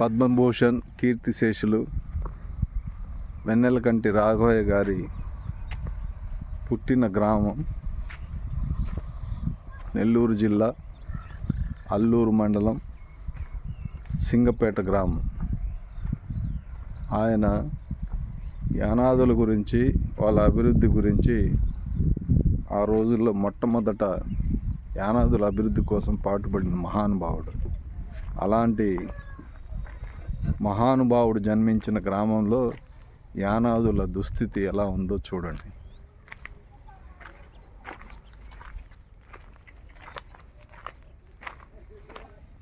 పద్మభూషణ్ కీర్తిశేషులు వెన్నెలకంటి రాఘవయ్య గారి పుట్టిన గ్రామం నెల్లూరు జిల్లా అల్లూరు మండలం సింగపేట గ్రామం. ఆయన యానాదుల గురించి వాళ్ళ అభివృద్ధి గురించి ఆ రోజుల్లో మొట్టమొదట యానాదుల అభివృద్ధి కోసం పాటుపడిన మహానుభావుడు. అలాంటి మహానుభావుడు జన్మించిన గ్రామంలో యానాదుల దుస్థితి ఎలా ఉందో చూడండి.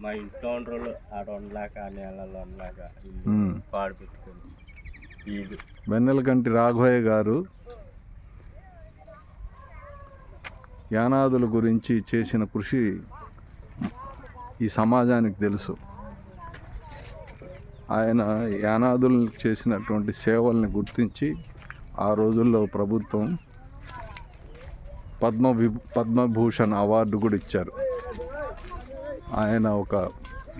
మా ఇంట్లో ఉండరు ఆడ ఉండలేక నీళ్ళలో ఉండలేక పాడు పెట్టుకొని వెన్నెలకంటి రాఘవయ్య గారు యానాదుల గురించి చేసిన కృషి ఈ సమాజానికి తెలుసు. ఆయన యానాదులు చేసినటువంటి సేవల్ని గుర్తించి ఆ రోజుల్లో ప్రభుత్వం పద్మ పద్మభూషణ్ అవార్డు కూడా ఇచ్చారు. ఆయన ఒక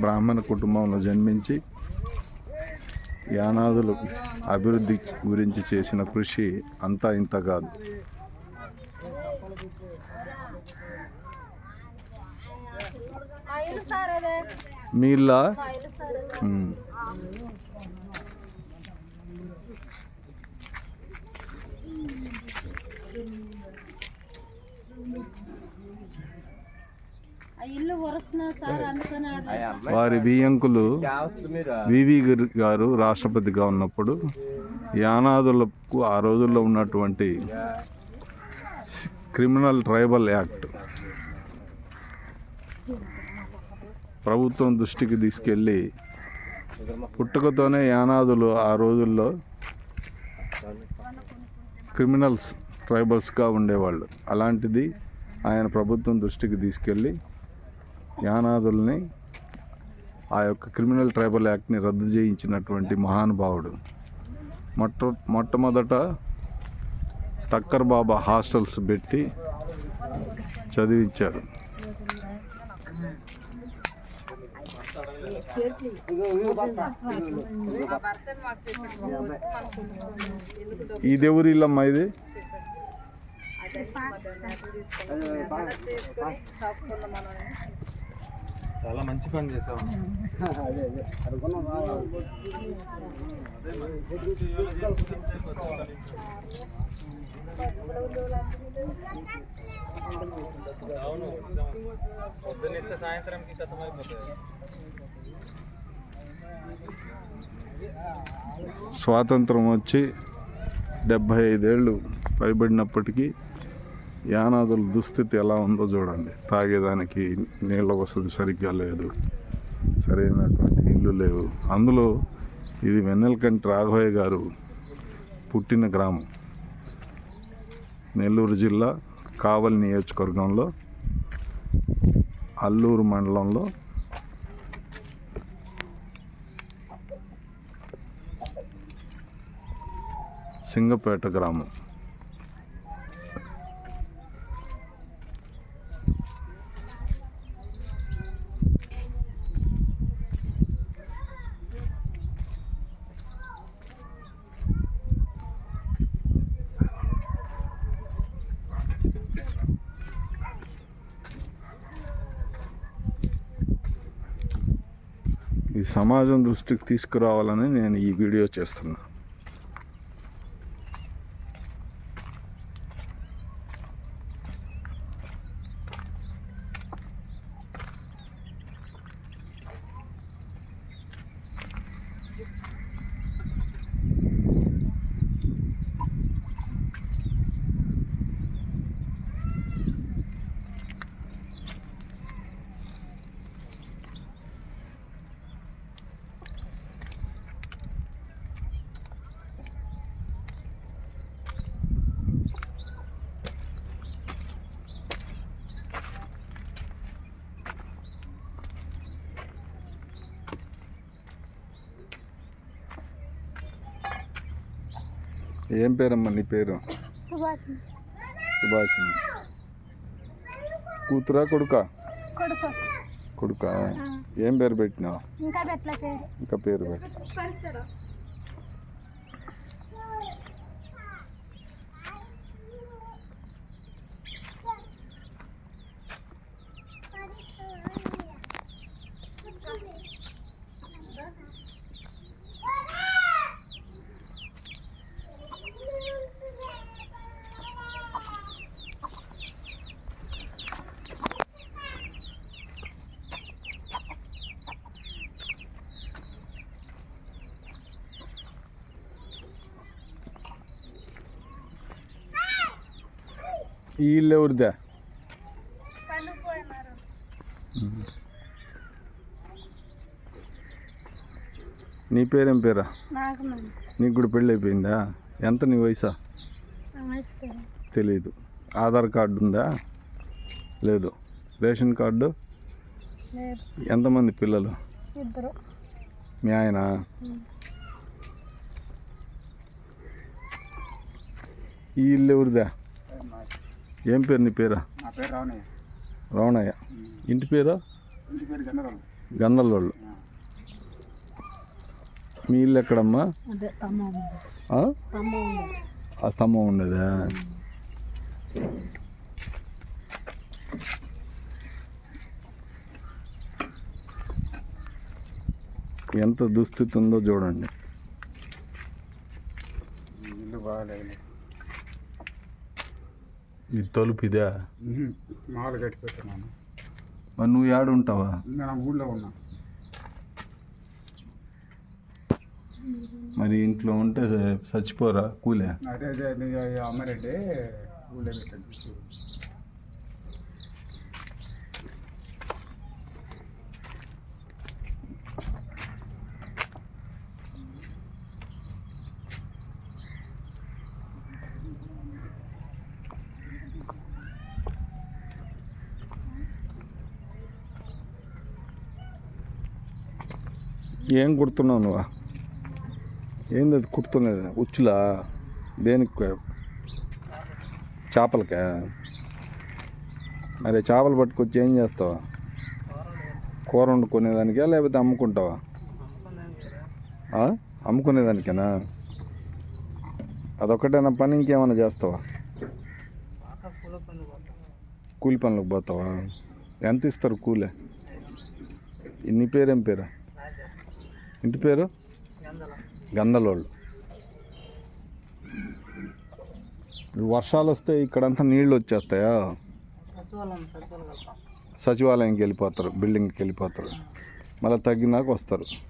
బ్రాహ్మణ కుటుంబంలో జన్మించి యానాదుల అభివృద్ధి గురించి చేసిన కృషి అంతా ఇంత కాదు. మా ఇల్లు? సార్ అదే. మీళ్ళ వారి బియ్యంకులు మీరు వివి గారు రాష్ట్రపతిగా ఉన్నప్పుడు యానాదులకు ఆ రోజుల్లో ఉన్నటువంటి క్రిమినల్ ట్రైబల్ యాక్ట్ ప్రభుత్వం దృష్టికి తీసుకెళ్ళి పుట్టుకతోనే యానాదులు ఆ రోజుల్లో క్రిమినల్స్ ట్రైబల్స్గా ఉండేవాళ్ళు. అలాంటిది ఆయన ప్రభుత్వం దృష్టికి తీసుకెళ్ళి యానాదుల్ని ఆ యొక్క క్రిమినల్ ట్రైబల్ యాక్ట్ని రద్దు చేయించినటువంటి మహానుభావుడు. మొట్ట మొట్టమొదట టక్కర్ బాబా హాస్టల్స్ పెట్టి చదివించారు. ఇది ఎవరి ఇల్లమ్మా ఇది? చాలా మంచి పని చేసావు. పొద్దున్నే సాయంత్రంకి కథమైపోతుంది స్వాతంత్రం వచ్చి డెబ్భై ఐదేళ్ళు పైబడినప్పటికీ యానాదుల దుస్థితి ఎలా ఉందో చూడండి. తాగేదానికి నీళ్ళ వసతి సరిగ్గా లేదు. సరైనటువంటి ఇల్లు లేవు. అందులో ఇది వెన్నెలకంటి రాఘవయ్య గారు పుట్టిన గ్రామం. నెల్లూరు జిల్లా కావలి నియోజకవర్గంలో అల్లూరు మండలంలో సింగపేట గ్రామం. ఈ సమాజం దృష్టికి తీసుకురావాలని నేను ఈ వీడియో చేస్తున్నాను ఏం పేరమ్మా నీ పేరు? సుభాష్ సుభాషిణి. కూతురా కొడుకా? కొడుకు. ఏం పేరు పెట్టినావు? ఇంకా పేరు. పెట్టు. ఈ ఇల్లు ఎవరిదా నీ పేరేం పేరా? నాకు కూడా పెళ్ళి అయిపోయిందా ఎంత నీ వయసా? తెలీదు. ఆధార్ కార్డు ఉందా? లేదు. Ration card? ఎంతమంది పిల్లలు? ఇద్దరు. మీ ఆయన? ఈ ఇల్లు ఎవరిదా ఏం పేరు నీ పేరా? నా పేరు రావణయ్య రావణయ్య ఇంటి పేరు? ఇంటి పేరు మీ ఇల్లు ఎక్కడమ్మా? ఆ? స్తంభం ఉండేదా ఎంత దుస్థితి ఉందో చూడండి. ఇల్లు బాగాలేదు. ఈ తలుపు ఇదే. మామూలు కట్టి పెట్టినాను మరి నువ్వు ఏడు ఉంటావా? నేను ఊళ్ళో ఉన్నా. మరి ఇంట్లో ఉంటే చచ్చిపోరా కూలే? అదే అదే అమ్మారెడ్డి ఊళ్ళో పెట్టాను ఏం కుడుతున్నావు నువ్వు? ఏంది అది కుడుతున్నది? ఉచ్చులా? దేనికి? చేపలకా? మరి చేపలు పట్టుకొచ్చి ఏం చేస్తావా? కూర వండుకునేదానికా లేకపోతే అమ్ముకుంటావా? అమ్ముకునేదానికేనా? అదొక్కటేనా పని? ఇంకేమైనా చేస్తావా? కూలి పనులకు పోతావా? ఎంత ఇస్తారు కూలే? నీ పేరేం పేరు? ఇంటి పేరు? గందలోళ్ళు. వర్షాలు వస్తే ఇక్కడంతా నీళ్ళు వచ్చేస్తాయా? సచివాలయంకి వెళ్ళిపోతారు బిల్డింగ్కి వెళ్ళిపోతారు. మళ్ళీ తగ్గినాక వస్తారు.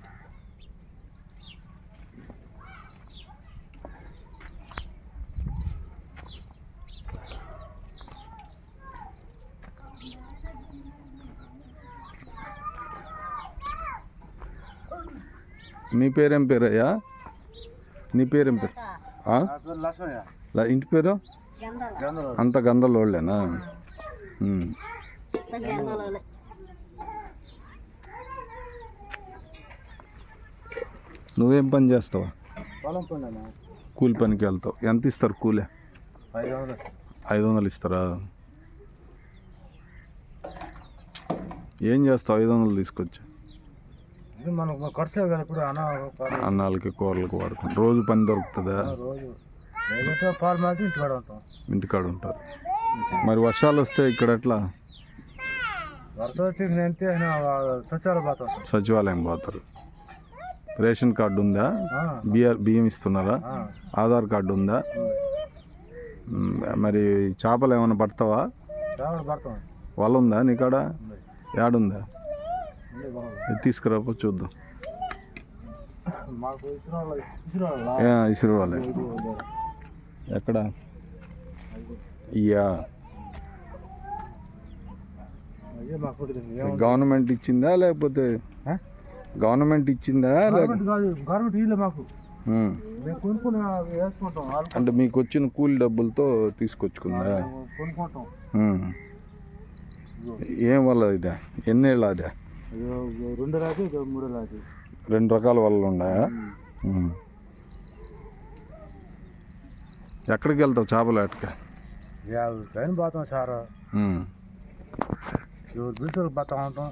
నీ పేరేం పేరయ్యా? నీ పేరేం పేరు? లా- ఇంటి పేరు? అంత గందలోళ్ళేనా నువ్వేం పని చేస్తావా? కూలి పనికి వెళ్తావు. ఎంత ఇస్తారు కూలే? ఐదు వందలు ఐదు వందలు ఇస్తారా? ఏం చేస్తావు? ఐదు వందలు తీసుకొచ్చి. మనకు అన్నాలకి కూరలకు వాడుకుంటాం. రోజు పని దొరుకుతుందా? రోజు. పాలు మాత్రం ఇంటికాడ ఉంటాం. ఇంటికాడ ఉంటారు. మరి వర్షాలు వస్తే ఇక్కడ ఎట్లా? వర్షం వచ్చి అంతే పోతాం సచివాలయం పోతారు రేషన్ కార్డు ఉందా? బియ్యం బియ్యం ఇస్తున్నారా? ఆధార్ కార్డు ఉందా? మరి చేపలు ఏమైనా పడతావా? చేపలు పడతాం. వల ఉందా నీకాడ ఇది తీసుకురాపో చూద్దాం. ఇసురు వాళ్ళే ఎక్కడ? మాకు గవర్నమెంట్ ఇచ్చిందా లేకపోతే? గవర్నమెంట్ ఇచ్చిందా అంటే మీకు వచ్చిన కూలి డబ్బులతో తీసుకొచ్చుకుందా. ఏం వల్ల ఇదే? ఎన్నేళ్ళ అదే? రెండు రాజు మూడు రాజు రెండు రకాల వల్ల ఉన్నాయా. ఎక్కడికి వెళ్తావు చేపల యాభై పైన పోతాం సార్. బిల్సలు పోతా ఉంటాం.